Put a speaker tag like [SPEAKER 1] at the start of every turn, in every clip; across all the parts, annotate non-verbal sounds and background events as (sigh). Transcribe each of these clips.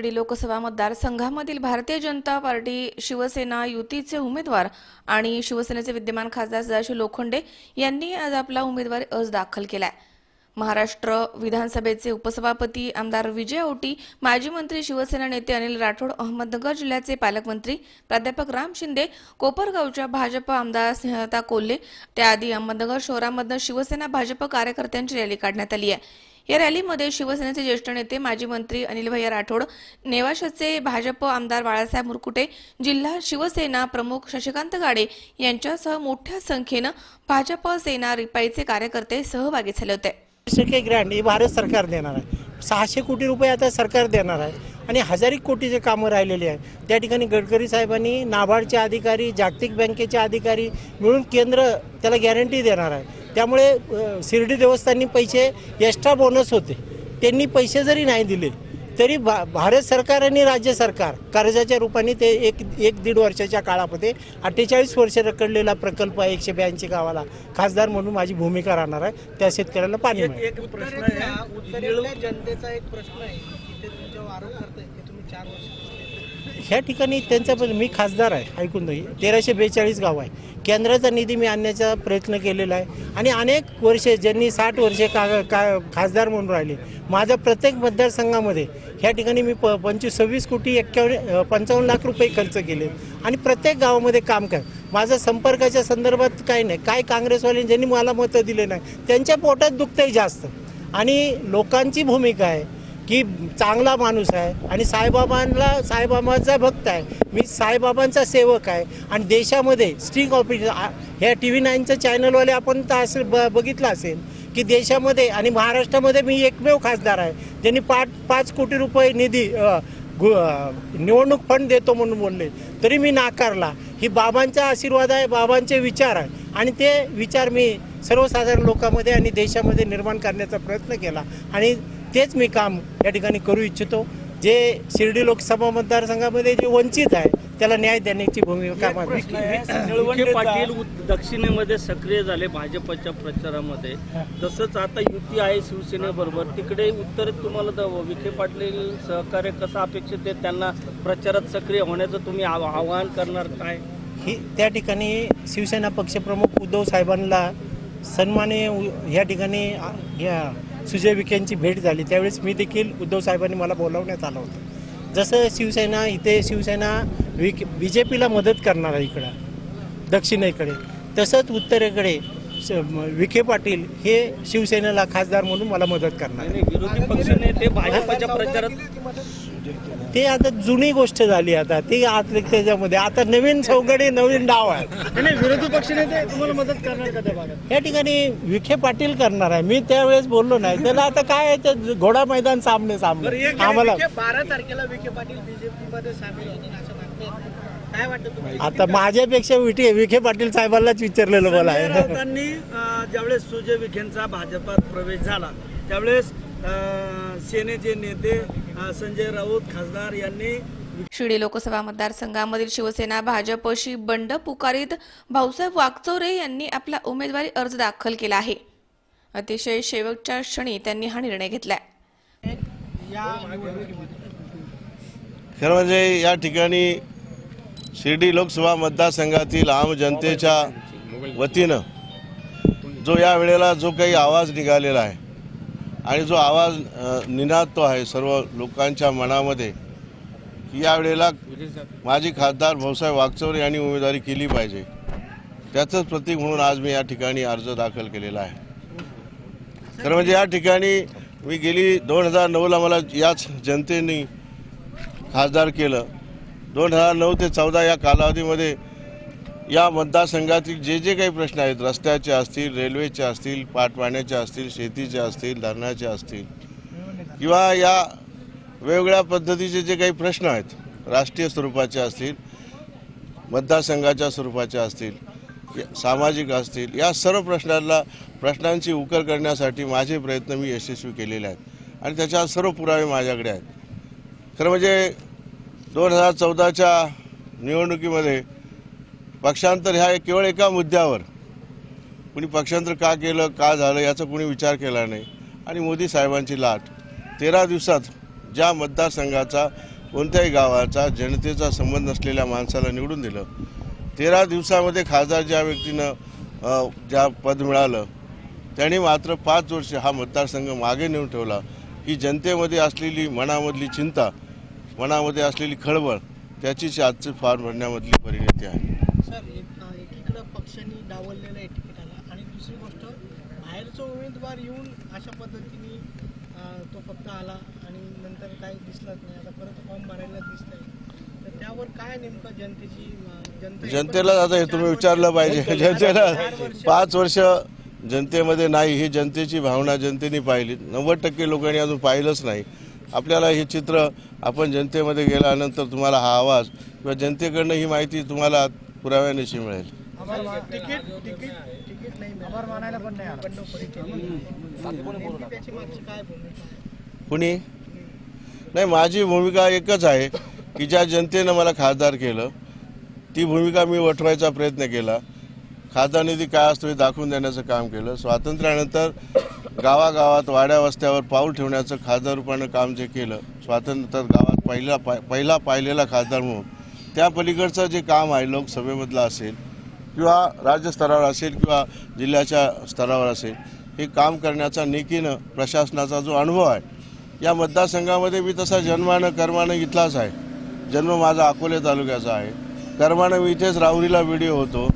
[SPEAKER 1] Shirdi Lok Sabha मतदारसंघामधील Bharatiya Janata party Shiv Sena युतीचे उमेदवार आणि शिवसेनेचे विद्यमान खासदार सदाशिव लोखंडे यांनी आज आपला उमेदवारी अर्ज दाखल केला आहे महाराष्ट्र विधानसभेचे उपसभापती आमदार विजय औटी माजी मंत्री शिवसेना नेते अनिल राठोड अहमदनगर जिल्ह्याचे पालकमंत्री प्राध्यापक राम शिंदे कोपरगावच्या भाजप आमदार स्नेहता कोल्हे त्याआधी अहमदनगर शहरामधनं शिवसेना भाजप कार्यकर्त्यांची रॅली काढण्यात आली आहे. या रॅलीमध्ये शिवसेनेचे ज्येष्ठ नेते माजी मंत्री अनिल भैया राठोड नेवाशाचे भाजप आमदार बाळासाहेब मुरकुटे जिल्हा शिवसेना प्रमुख शशिकांत गाडे यांच्यासह मोठ्या संख्येनं भाजप सेना रिपाईचे कार्यकर्ते सहभागी झाले होते.
[SPEAKER 2] टक्के ग्रँड ही भारत सरकार देणार आहे. सहाशे कोटी रुपये आता सरकार देणार आहे. आणि हजारिक कोटीचे कामं राहिलेली आहे त्या ठिकाणी गडकरी साहेबांनी नाबार्डचे अधिकारी जागतिक बँकेचे अधिकारी मिळून केंद्र त्याला गॅरंटी देणार आहे. त्यामुळे शिर्डी देवस्थानी पैसे एक्स्ट्रा बोनस होते. त्यांनी पैसे जरी नाही दिले तरी भा भारत सरकार आणि राज्य सरकार कर्जाच्या रूपाने ते एक एक दीड वर्षाच्या काळामध्ये अठ्ठेचाळीस वर्ष रखडलेला प्रकल्प आहे एकशे ब्याऐंशी गावाला. खासदार म्हणून माझी भूमिका राहणार आहे. त्या शेतकऱ्याला पाणी
[SPEAKER 3] एक प्रश्न जनतेचा एक प्रश्न आहे
[SPEAKER 2] ह्या ठिकाणी त्यांचा पण मी खासदार आहे ऐकून नाही तेराशे बेचाळीस गाव आहे. केंद्राचा निधी मी आणण्याचा प्रयत्न केलेला आहे. आणि अनेक वर्षे ज्यांनी साठ वर्षे का का खासदार म्हणून राहिले. माझ्या प्रत्येक मतदारसंघामध्ये ह्या ठिकाणी मी प पंचवीस सव्वीस कोटी एक्क्यावन्न पंचावन्न लाख रुपये खर्च केले. आणि प्रत्येक गावामध्ये काम कर. माझा संपर्काच्या संदर्भात काही नाही. काय काँग्रेसवाले ज्यांनी मला मतं दिले नाही त्यांच्या पोटात दुखतंय जास्त. आणि लोकांची भूमिका आहे. की चांगला माणूस आहे आणि साईबाबांना साईबाबांचा भक्त आहे. मी साईबाबांचा सेवक आहे. आणि देशामध्ये स्टिंग ऑफिस ह्या टी व्ही नाईनचं चॅनलवाले आपण तर असं ब बघितलं असेल की देशामध्ये आणि महाराष्ट्रामध्ये मी एकमेव खासदार आहे. ज्यांनी पाच पाच कोटी रुपये निधी गु- निवडणूक फंड देतो म्हणून बोलले. तरी मी नाकारला. ही बाबांचा आशीर्वाद आहे बाबांचे विचार आहे. आणि ते विचार मी सर्वसाधारण लोकांमध्ये आणि देशामध्ये निर्माण करण्याचा प्रयत्न केला. आणि तेच मी काम या ठिकाणी करू इच्छितो. जे शिर्डी लोकसभा मतदारसंघामध्ये जे वंचित आहे त्याला न्याय देण्याची भूमिका माझी.
[SPEAKER 4] विखे पाटील दक्षिणेमध्ये सक्रिय झाले भाजपच्या प्रचारामध्ये. तसंच आता युती आहे शिवसेनेबरोबर. तिकडे उत्तरेत तुम्हाला द- विखे पाटील सहकार्य कसं अपेक्षित आहे? त्यांना प्रचारात सक्रिय होण्याचं तुम्ही आव- आवाहन करणार काय?
[SPEAKER 2] ही त्या ठिकाणी शिवसेना पक्षप्रमुख उद्धव साहेबांना सन्माने या ठिकाणी या सुजय विखेंची भेट झाली त्यावेळेस मी देखील उद्धव साहेबांनी मला बोलावण्यात आलं होतं. जसं शिवसेना इथे शिवसेना विक बी जे पीला मदत करणार आहे इकडं दक्षिणेकडे तसंच उत्तरेकडे विखे पाटील हे शिवसेनेला खासदार म्हणून मला मदत करणार
[SPEAKER 4] विरोधी पक्षनेते भाजपच्या प्रचारात
[SPEAKER 2] ते आता जुनी गोष्ट झाली आता. ती आत त्याच्यामध्ये. आता नवीन सौगडे नवीन डाव आहे
[SPEAKER 3] नाही विरोधी पक्षनेते तुम्हाला मदत करणार का त्या भागात?
[SPEAKER 2] या ठिकाणी विखे पाटील करणार आहे. मी त्यावेळेस बोललो नाही. त्याला आता काय घोडा मैदान सामने सामने. आम्हाला
[SPEAKER 3] बारा तारखेला विखे पाटील बीजेपी मध्ये सामील होतील काय वाटतं तुम्हाला?
[SPEAKER 2] आता माझ्यापेक्षा विखे विखे पाटील साहेबांनाच विचारलेलं मला आहे.
[SPEAKER 5] राऊतांनी ज्यावेळेस सुजय विखेंचा भाजपात प्रवेश झाला त्यावेळेस सेनेचे नेते संजय राऊत खासदार यांनी
[SPEAKER 1] शिर्डी लोकसभा मतदारसंघामधील शिवसेना भाजपशी बंड पुकारीत भाऊसाहेब वागचौरे यांनी आपला उमेदवारी अर्ज दाखल केला आहे. अतिशय शेवटच्या क्षणी त्यांनी हा निर्णय घेतलाय.
[SPEAKER 3] या निवडणुकीमध्ये
[SPEAKER 6] खरं म्हणजे या ठिकाणी शिर्डी लोकसभा मतदारसंघातील आम जनतेच्या वतीनं जो या वेळेला जो काही आवाज निघालेला आहे आणि जो आवाज निनादतो आहे सर्व लोकांच्या मनामध्ये की या वेळेला माजी खासदार भाऊसाहेब वागचौरे यांनी उमेदवारी केली पाहिजे. त्याचंच प्रतीक म्हणून आज मी या ठिकाणी अर्ज दाखल केलेला आहे. खरं म्हणजे या ठिकाणी मी गेली दोन हजार नऊला मला याच जनतेने खासदार केलं. दोन हजार नऊ ते चौदा या कालावधीमध्ये या मतदारसंघातील जे जे काही प्रश्न आहेत रस्त्याचे असतील रेल्वेचे असतील पाटपाण्याचे असतील शेतीचे असतील धरणाचे असतील किंवा या वेगवेगळ्या पद्धतीचे जे काही प्रश्न आहेत राष्ट्रीय स्वरूपाचे असतील मतदारसंघाच्या स्वरूपाचे असतील सामाजिक असतील या सर्व प्रश्नांना प्रश्नांची उकर करण्यासाठी माझे प्रयत्न मी यशस्वी केलेले आहेत. आणि त्याच्या सर्व पुरावे माझ्याकडे आहेत. खरं म्हणजे दोन हजार चौदाच्या निवडणुकीमध्ये पक्षांतर ह्या केवळ एका मुद्द्यावर. कुणी पक्षांतर का केलं का झालं याचा कुणी विचार केला नाही. आणि मोदी साहेबांची लाट. तेरा दिवसात ज्या मतदारसंघाचा कोणत्याही गावाचा जनतेचा संबंध असलेल्या माणसाला निवडून दिलं. तेरा दिवसामध्ये खासदार ज्या व्यक्तीनं ज्या पद मिळालं त्याने मात्र पाच वर्ष हा मतदारसंघ मागे नेऊन ठेवला. ही जनतेमध्ये असलेली मनामधली चिंता मनामध्ये असलेली खळबळ त्याचीच आजची फार भरण्यामधली परिणती आहे.
[SPEAKER 3] सर एक एकीकडं पक्षांनी डावललेलं आहे तिकिटाला आणि दुसरी गोष्ट बाहेरचा उमेदवार येऊन अशा पद्धतीने तो फक्त आला आणि नंतर काही दिसलंच नाही. आता परत फॉर्म भरायला दिसतंय. तर त्यावर काय नेमकं जनतेची अं, जनता
[SPEAKER 6] जनतेला आता हे तुम्ही विचारलं पाहिजे. जनतेला (laughs) (laughs) पाच वर्ष जनतेमध्ये नाही. ही जनतेची भावना जनतेने पाहिली. नव्वद टक्के लोकांनी अजून पाहिलंच नाही. आपल्याला हे चित्र आपण जनतेमध्ये गेल्यानंतर तुम्हाला हा आवाज किंवा जनतेकडनं ही माहिती तुम्हाला पुराव्यानिशी मिळेल. कुणी? नाही माझी भूमिका एकच आहे की ज्या जनतेनं मला खासदार केलं ती भूमिका मी वठवायचा प्रयत्न केला. खासदार निधी काय असतो हे दाखवून देण्याचं काम केलं. स्वातंत्र्यानंतर गावागावात वाड्या वस्त्यावर पाऊल ठेवण्याचं खासदार रूपानं काम जे केलं स्वातंत्र्यात गावात पहिला पाय पहिला पाहिलेला खासदार म्हणून त्या पलीकडचं जे काम आहे लोकसभेमधलं असेल किंवा राज्यस्तरावर असेल किंवा जिल्ह्याच्या स्तरावर असेल हे काम करण्याचा निकीनं प्रशासनाचा जो अनुभव आहे या मतदारसंघामध्ये मी तसा जन्मानं कर्मानं इथलाच आहे. जन्म माझा अकोले तालुक्याचा आहे. कर्मानं मी इथेच राहुरीला व्हिडिओ होतो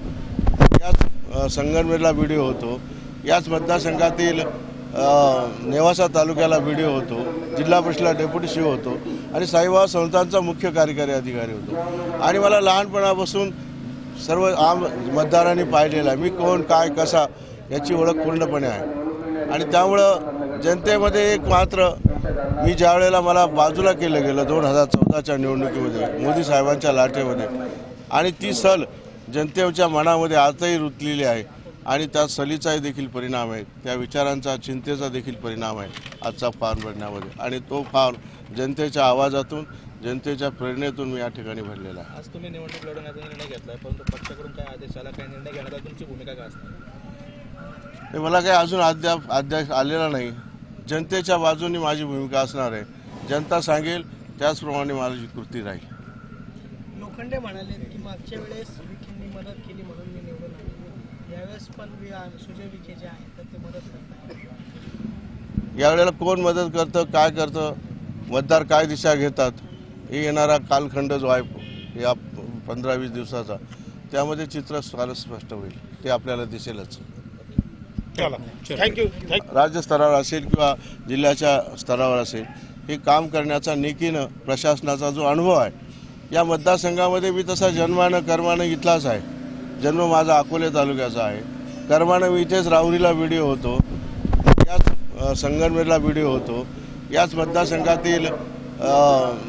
[SPEAKER 6] याच अ, व्हिडिओ होतो. याच मतदारसंघातील नेवासा तालुक्याला व्हिडिओ होतो जिल्हा परिषदला डेप्युटी शिव होतो आणि साईबाबा संस्थांचा मुख्य कार्यकारी अधिकारी होतो. आणि मला लहानपणापासून सर्व आम मतदारांनी पाहिलेला आहे मी कोण काय कसा याची ओळख पूर्णपणे आहे. आणि त्यामुळं जनतेमध्ये एक मात्र मी ज्या वेळेला मला बाजूला केलं गेलं दोन हजार चौदाच्या निवडणुकीमध्ये मोदी साहेबांच्या लाटेमध्ये आणि ती सल जनतेच्या मनामध्ये आजही रुतलेली आहे. आणि त्या सलीचाही देखील परिणाम आहे त्या विचारांचा चिंतेचा देखील परिणाम आहे. आजचा फार भरण्यामध्ये आणि तो फार जनतेच्या आवाजातून जनतेच्या प्रेरणेतून मी या ठिकाणी भरलेला आहे.
[SPEAKER 7] आज तुम्ही निवडणूक लढवण्याचा निर्णय घेतलाय परंतु पक्षाकडून काय आदेश आला काय निर्णय घेण्याचा तुमची भूमिका काय असणार?
[SPEAKER 6] हे मला काही अजून अद्याप अध्यास आलेला नाही. जनतेच्या बाजूनी माझी भूमिका असणार आहे. जनता सांगेल त्याचप्रमाणे माझी कृती राहील.
[SPEAKER 3] लोखंडे म्हणाले की मागच्या वेळेस विखेंनी मदत केली म्हणून यावेळेस पण सुजय विखे जे आहेत तर ते मदत करतात.
[SPEAKER 6] यावेळेला कोण मदत करतं काय करतं मतदार काय दिशा घेतात हे येणारा कालखंड जो आहे या पंधरा वीस दिवसाचा त्यामध्ये चित्र फारच स्पष्ट होईल ते आपल्याला दिसेलच. राज्य स्तरावर असेल किंवा जिल्ह्याच्या स्तरावर असेल हे काम करण्याचा नेकीनं प्रशासनाचा जो अनुभव आहे या मतदारसंघामध्ये मी तसा जन्मानं कर्मानं इथलाच आहे. जन्म माझा अकोले तालुक्याचा आहे. कर्मानं मी इथेच राहुरीला व्हिडिओ होतो. याच अ, व्हिडिओ होतो. याच मतदारसंघातील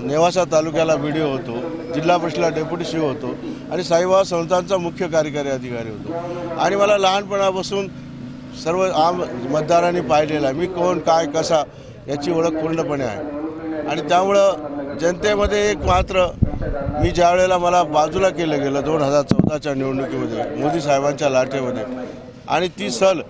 [SPEAKER 6] नेवासा तालुक्याला व्हिडिओ होतो. जिल्हा परिषदला डेप्युटी सी होतो. आणि साईबाबा संस्थांचा मुख्य कार्यकारी अधिकारी होतो. आणि मला लहानपणापासून सर्व आम मतदारांनी पाहिलेला आहे. मी कोण काय कसा याची ओळख पूर्णपणे आहे. आणि त्यामुळं जनतेमध्ये एक मात्र मी ज्या वेळेला मला बाजूला केलं गेलं दोन हजार चौदाच्या निवडणुकीमध्ये मोदी साहेबांच्या लाटेमध्ये आणि ती सल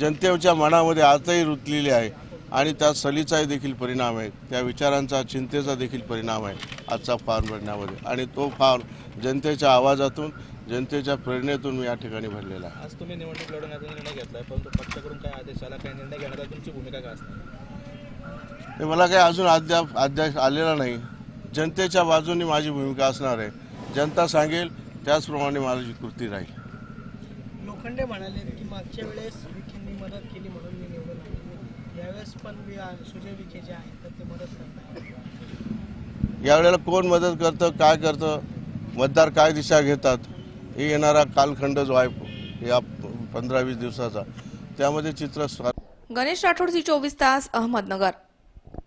[SPEAKER 6] जनतेच्या मनामध्ये आजही रुतलेली आहे आणि त्या सलीचाही देखील परिणाम आहे त्या विचारांचा चिंतेचा देखील परिणाम आहे आजचा फार भरण्यामध्ये. आणि तो फार जनतेच्या आवाजातून जनतेच्या प्रेरणेतून मी या ठिकाणी भरलेला आहे.
[SPEAKER 7] आज तुम्ही निवडणूक लढवण्याचा निर्णय घेतलाय परंतु पक्षाकडून काय आदेश आला काय निर्णय घेण्याचा तुमची भूमिका काय
[SPEAKER 6] हे मला काही अजून अद्याप अध्यास आलेला नाही. जनतेच्या बाजूनी माझी भूमिका असणार आहे. जनता सांगेल त्याचप्रमाणे माझी कृती राहील.
[SPEAKER 3] लोखंडे म्हणाले की मागच्या वेळेस विखेंनी मदत केली म्हणून मी निवडून आलो यावेळेस पण वि- सुजय विखे जे आहेत तर ते मदत करतात
[SPEAKER 6] यावेळेला कोण मदत करतं काय करतं मतदार काय दिशा घेतात हे येणारा कालखंड जो आहे या पंधरा वीस दिवसाचा त्यामध्ये चित्र
[SPEAKER 1] गणेश राठोड जी चोवीस तास अहमदनगर.